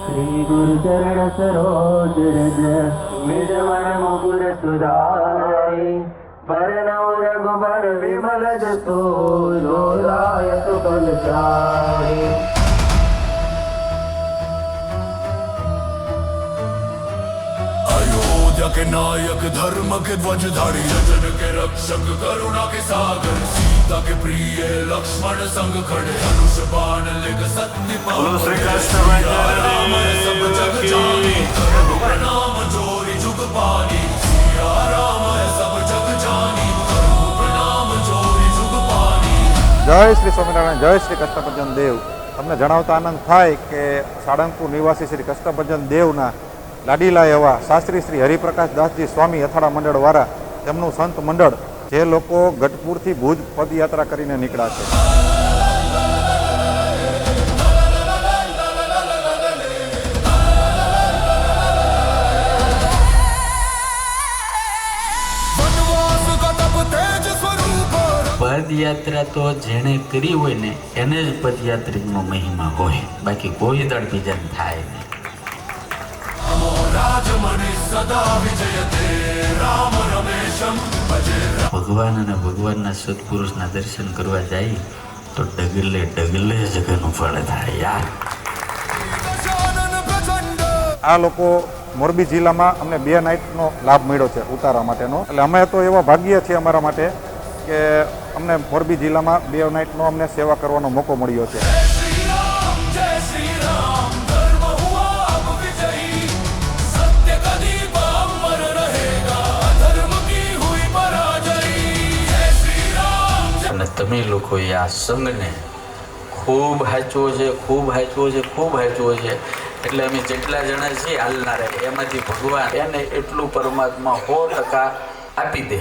શ્રી ગુરુ ચરણ સરોજ નિજવન મુકુર સુધારી પરણવ રઘુબર વિમલ જસો લોલાય સુકલ ચારી अयोध्या के नायक धर्म के ध्वजधारी जन के रक्षक करुणा के सागर सीता के प्रिय लक्ष्मण संग खड़े धनुष बाण लेग सत्य बोलो श्री कृष्ण राम सब जग की जानी करो प्रणाम जोरी जुग पानी सिया राम सब जग जानी करो प्रणाम जोरी जुग पानी જય શ્રી સ્વામિનારાયણ જય શ્રી કૃષ્ણભજન દેવ તમને જણાવતા આનંદ થાય કે સાળંગપુર નિવાસી શ્રી કૃષ્ણભજન દેવના લાડીલા એવા શાસ્ત્રી શ્રી હરિપ્રકાશ દાસજી સ્વામી અથાણા મંડળ વાળા તેમનું સંત મંડળ જે લોકો ગઢપુરથી ભુજ પદયાત્રા કરીને નીકળ્યા છે. પદયાત્રા તો જેણે કરી હોય ને, એને જ પદયાત્રીનો મહિમા હોય. બાકી કોઈ દળ બીજાને થાય નહીં. ભગવાન અને ભગવાનના સત્પુરુષના દર્શન કરવા જાય, તો ડગલે ડગલે જગન ફળ થાય યાર. આ લોકો મોરબી જિલ્લામાં અમને બે નાઇટનો લાભ મળ્યો છે ઉતારા માટેનો. એટલે અમે તો એવા ભાગ્ય છીએ અમારા માટે કે અમને મોરબી જિલ્લામાં બે નાઇટનો અમને સેવા કરવાનો મોકો મળ્યો છે. તમે લોકોએ આ સંઘને ખૂબ હાચવો છે, ખૂબ હાચવો છે, ખૂબ હાચવો છે. એટલે અમે જેટલા જણા છીએ હાલનારા એમાંથી ભગવાન એને એટલું પરમાત્મા સો ટકા આપી દે.